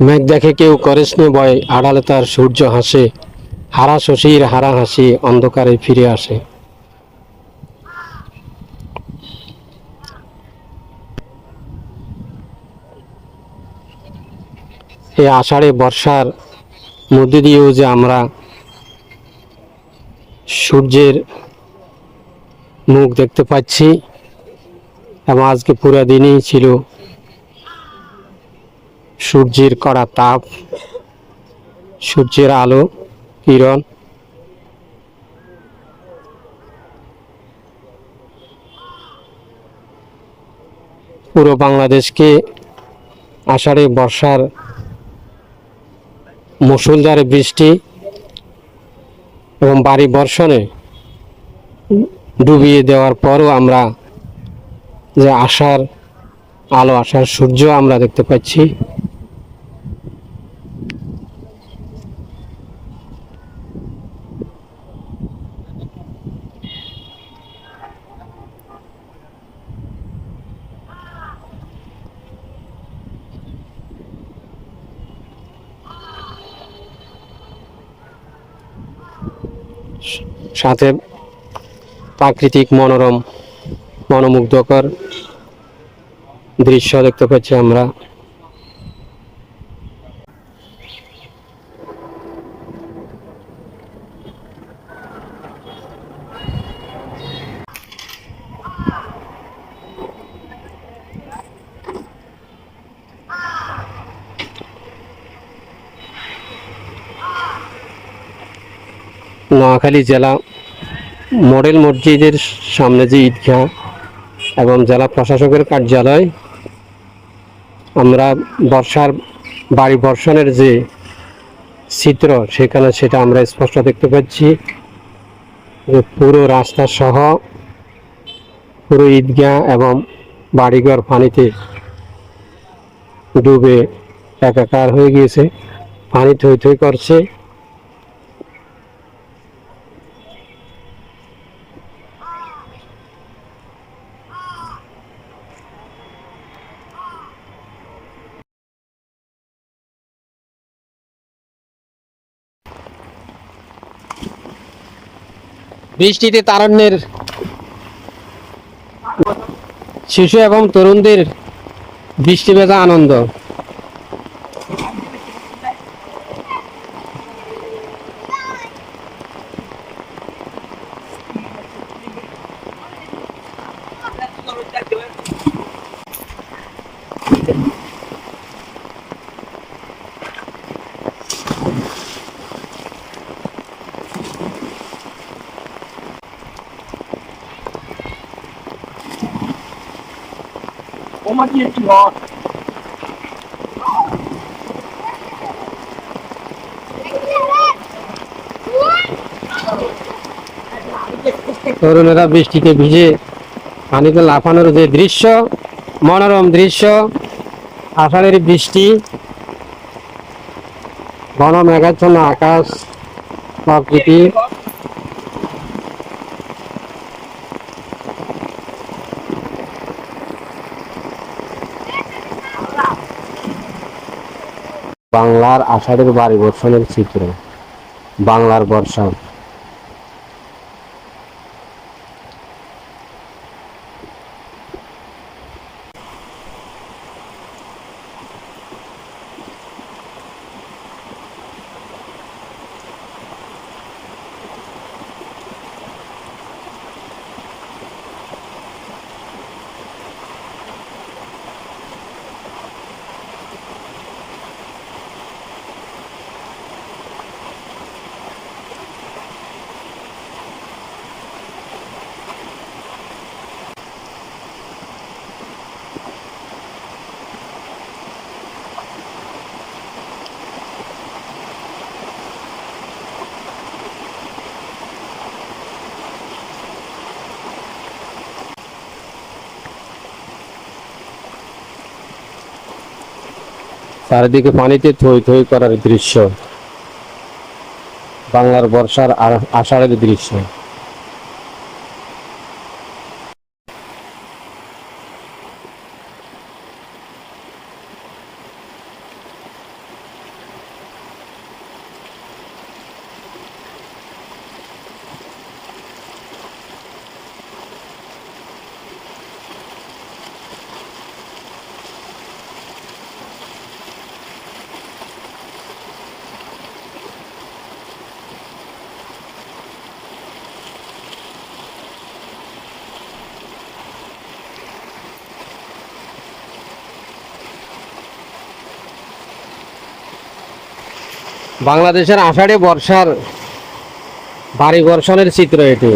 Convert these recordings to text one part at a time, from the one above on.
মেঘ দেখে কেউ করেসনে বয়, আড়ালে তার সূর্য হাসে। হারা শশীর হারা হাসি অন্ধকারে ফিরে আসে। এই আষাঢ়ে বর্ষার মধ্যে দিয়েও যে আমরা সূর্যের মুখ দেখতে পাচ্ছি, এবং আজকে পুরো দিনই ছিল সূর্যের কড়া তাপ, সূর্যের আলো, কিরণ। পুরো বাংলাদেশকে আষাঢ়ে বর্ষার মুসুলধারে বৃষ্টি এবং বাড়ি বর্ষণে ডুবিয়ে দেওয়ার পরও আমরা যে আশার আলো আসার সূর্য আমরা দেখতে পাচ্ছি। সাথে প্রাকৃতিক মনোরম মনোমুগ্ধকর দৃশ্য দেখতে পাচ্ছি আমরা। নোয়াখালী জেলা মডেল মসজিদের সামনে যে ঈদগাহ এবং জেলা প্রশাসকের কার্যালয়, আমরা বর্ষার বাড়ি বর্ষণের যে চিত্র সেখানে সেটা আমরা স্পষ্ট দেখতে পাচ্ছি। যে পুরো রাস্তা সহ পুরো ঈদগাহ এবং বাড়িঘর পানিতে ডুবে একাকার হয়ে গিয়েছে। পানি থই থই করছে। বৃষ্টিতে তারণ্যের শিশু এবং তরুণদের বৃষ্টি ভেজা আনন্দ। তরুণেরা বৃষ্টিতে ভিজে পানিতে লাফানোর যে দৃশ্য, মনোরম দৃশ্য, আষাঢ়ের বৃষ্টি, ঘন মেঘাচ্ছন্ন আকাশ, প্রকৃতি। বাংলার আষাঢ়ের বাড়ি বর্ষণের চিত্র। বাংলার বর্ষা। চারিদিকে পানিতে থই থই করার দৃশ্য। বাংলার বর্ষার আষাঢ়ের দৃশ্য। বাংলাদেশের আষাঢ়ে বর্ষার ভারী বর্ষণের চিত্র এটি।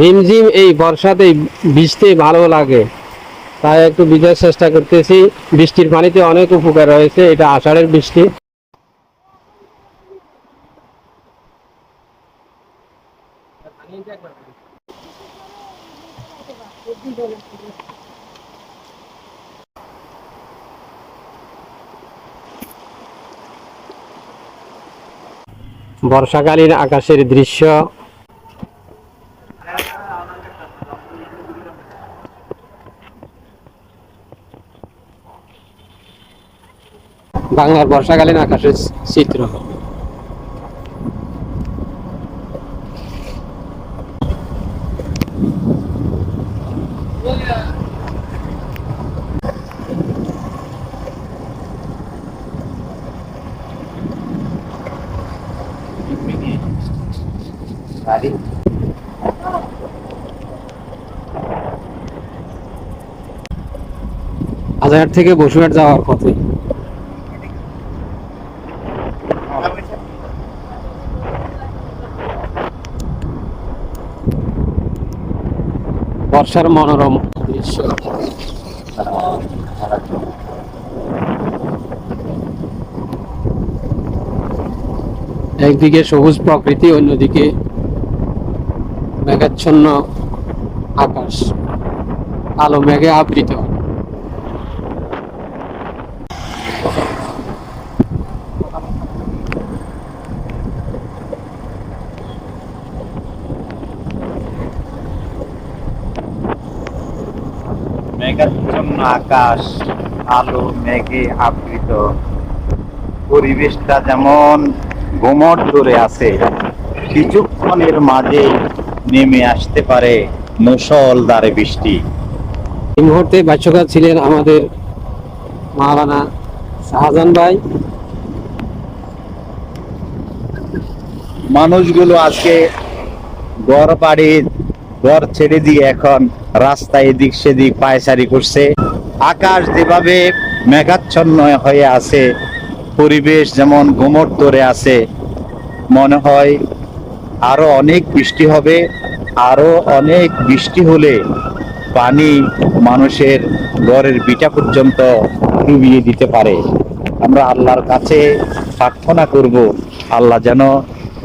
রিমঝিম এই বর্ষাতে বৃষ্টি ভালো লাগে, তাই একটু ভিজার চেষ্টা করতেছি। বৃষ্টির পানিতে অনেক উপকার রয়েছে এটা আষাঢ়ের বৃষ্টি। বর্ষাকালীন আকাশের দৃশ্য। বাংলার বর্ষাকালীন আকাশের চিত্র। হাজার থেকে বসুরহাট যাওয়ার পথে। বর্ষার মনোরম দৃশ্য। একদিকে সবুজ প্রকৃতি, অন্যদিকে মেঘাচ্ছন্ন আকাশ। আলো মেঘে আবৃত মেঘাচ্ছন্ন আকাশ আলো মেঘে আবৃত। পরিবেশটা যেমন গোমট ধরে আছে কিছুক্ষণের মাঝে নেমে আসতে পারে মুসলধারে বৃষ্টি। এই মুহূর্তে বাচ্চকার ছিলেন আমাদের মাওলানা শাহজাহান ভাই। মানুষগুলো আজকে ঘর বাড়ি ঘর ছেড়ে দিয়ে এখন রাস্তায় এদিক সেদিক পায়চারি করছে। আকাশ যেভাবে মেঘাচ্ছন্ন হয়ে আছে, পরিবেশ যেমন গোমট ধরে আছে, মনে হয় আরও অনেক বৃষ্টি হবে, আরও অনেক বৃষ্টি হলে পানি মানুষের ঘরের বিটা পর্যন্ত ডুবিয়ে দিতে পারে। আমরা আল্লাহর কাছে প্রার্থনা করব, আল্লাহ যেন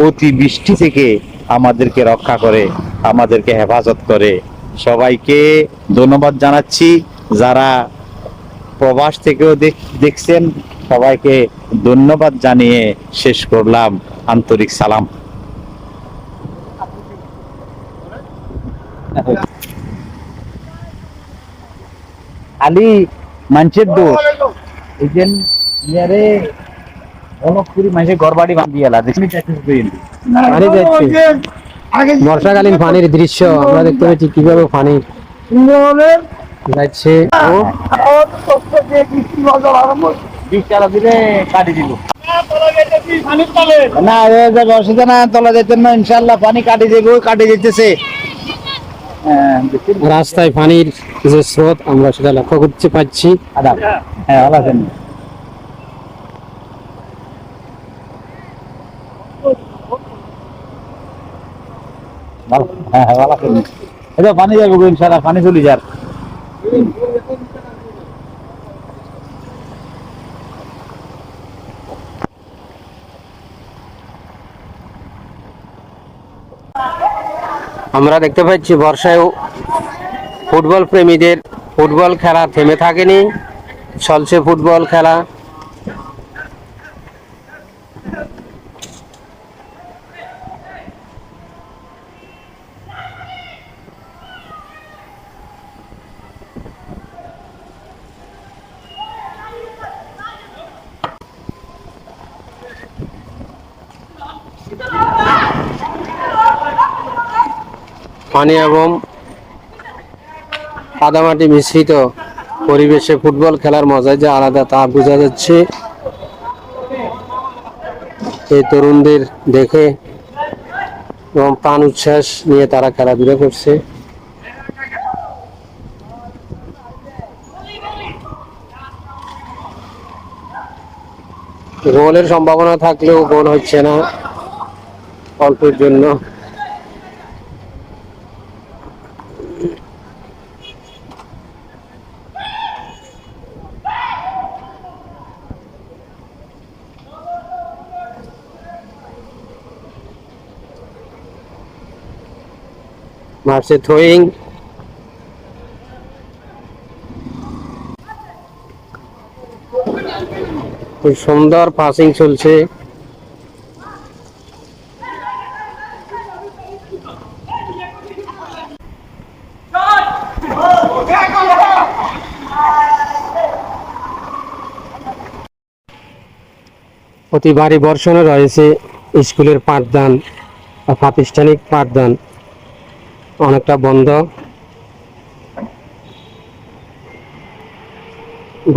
অতি বৃষ্টি থেকে আমাদেরকে রক্ষা করে, আমাদেরকে হেফাজত করে। সবাইকে ধন্যবাদ জানাচ্ছি। যারা প্রবাস থেকেও দেখছেন সবাইকে ধন্যবাদ জানিয়ে শেষ করলাম আন্তরিক সালাম আলি মানুষের দোষ এই যে ইয়ারে অনেক মানুষের ঘর বাড়ি বান্ধি এলা দেখলি বর্ষাকালীন পানির দৃশ্য আমরা দেখতে পাচ্ছি কীভাবে পানি যাচ্ছে ও বিশ টাকা দিলে কাটি দিল না অসুবিধা না তলা যেতেন না ইনশাল্লাহ পানি কাটি দেবো কাটি যেতেছে হ্যাঁ, রাস্তায় পানির যে স্রোত আমরা সেটা লক্ষ্য করতে আদাব। হ্যাঁ ভালো আছেন হ্যাঁ হ্যাঁ ভালো আছেন তো পানি যাব ইনশাল্লাহ পানি চলে যার আমরা দেখতে পাচ্ছি বর্ষায় ফুটবল প্রেমীদের ফুটবল খেলা থেমে থাকেনি চলছে ফুটবল খেলা। পানি এবং কাদামাটি মিশ্রিত পরিবেশে ফুটবল খেলার মজায় যে আলাদা তা বোঝা যাচ্ছে। এই তরুণদের দেখে এবং প্রাণ উচ্ছ্বাস নিয়ে তারা খেলাধুলা করছে। গোলের সম্ভাবনা থাকলেও গোল হচ্ছে না অল্পের জন্য। মারছে থ্রোয়িং। খুব সুন্দর পাসিং চলছে। অতি ভারী বর্ষণে রয়েছে স্কুলের পাঠদান প্রাতিষ্ঠানিক পাঠদান। অনেকটা বন্ধ।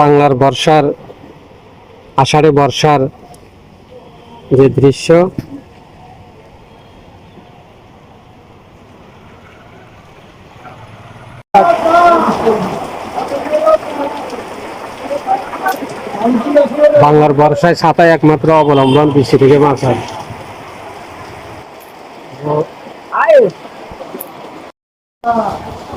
বাংলার বর্ষার, আষাঢ়ে বর্ষার যে দৃশ্য। বাংলার বর্ষায় ছাতায় একমাত্র অবলম্বন বৃষ্টি থেকে বাঁচার। Uh.